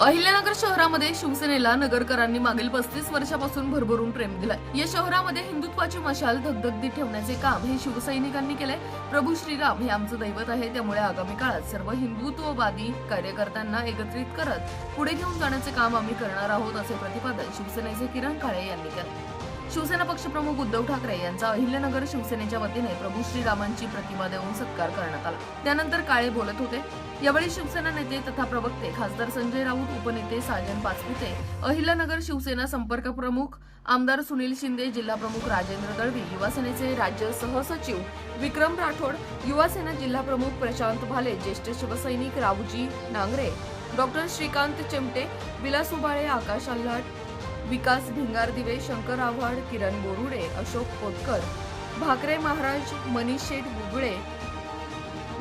अहिल्यानगर शहरामध्ये शिवसेनेला नगरकरांनी मागील पस्तीस वर्षापासून भरभरून प्रेम दिलाय. या शहरामध्ये हिंदुत्वाची मशाल धगधगदी ठेवण्याचे काम हे शिवसैनिकांनी केलंय. प्रभू श्रीराम हे आमचं दैवत आहे त्यामुळे आगामी काळात सर्व हिंदुत्ववादी कार्यकर्त्यांना एकत्रित करत पुढे घेऊन जाण्याचे काम आम्ही करणार आहोत असे प्रतिपादन शिवसेनेचे किरण काळे यांनी केलं शिवसेना पक्षप्रमुख उद्धव ठाकरे यांचा अहिल्यानगर शिवसेनेच्या वतीने प्रभू श्रीरामांची प्रतिमा देऊन सत्कार करण्यात आला. त्यानंतर काळे बोलत होते. यावेळी शिवसेना नेते तथा प्रवक्ते खासदार संजय राऊत उपनेते साजन पाचपुते अहिल्यानगर शिवसेना संपर्क प्रमुख आमदार सुनील शिंदे जिल्हा प्रमुख राजेंद्र दळवी युवासेनेचे राज्य सहसचिव विक्रम राठोड युवासेना जिल्हा प्रमुख प्रशांत भाले ज्येष्ठ शिवसैनिक रावजी नांगरे डॉक्टर श्रीकांत चिमटे विलास उबाळे आकाश आल्हाट विकास भिंगार दिवे शंकर आव्हाड किरण बोरुडे अशोक कोतकर भाकरे महाराज मनीष शेठ बुगळे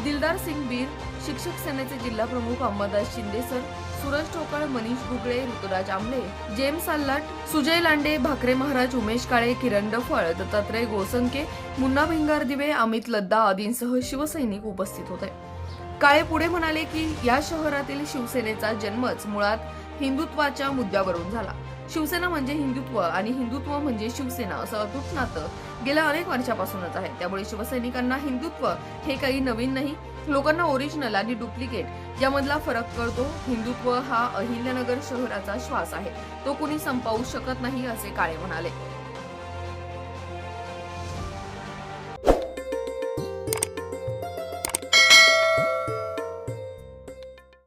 दिलदार सिंग बीर शिक्षक सेनेचे जिल्हा प्रमुख अंबादास शिंदे सर सुरज ठोकळ मनीष भुगळे ऋतुराज आमले जेम्स अल्लाट सुजय लांडे भाकरे महाराज उमेश काळे किरण डफळ दत्तात्रय गोसंके मुन्ना भिंगार दिवे अमित लद्दा आदींसह शिवसैनिक उपस्थित होते. काळे पुढे म्हणाले की या शहरातील शिवसेनेचा जन्मच मुळात हिंदुत्वाच्या मुद्द्यावरून झाला. शिवसेना म्हणजे हिंदुत्व आणि हिंदुत्व म्हणजे शिवसेना असं अतूट नातं गेल्या अनेक वर्षापासूनच आहे. त्यामुळे शिवसैनिकांना हिंदुत्व हे काही नवीन नाही. लोकांना ओरिजिनल आणि डुप्लिकेट यामधला फरक कळतो. हिंदुत्व हा अहिल्यानगर शहराचा श्वास आहे. तो कुणी संपवू शकत नाही असे काळे म्हणाले.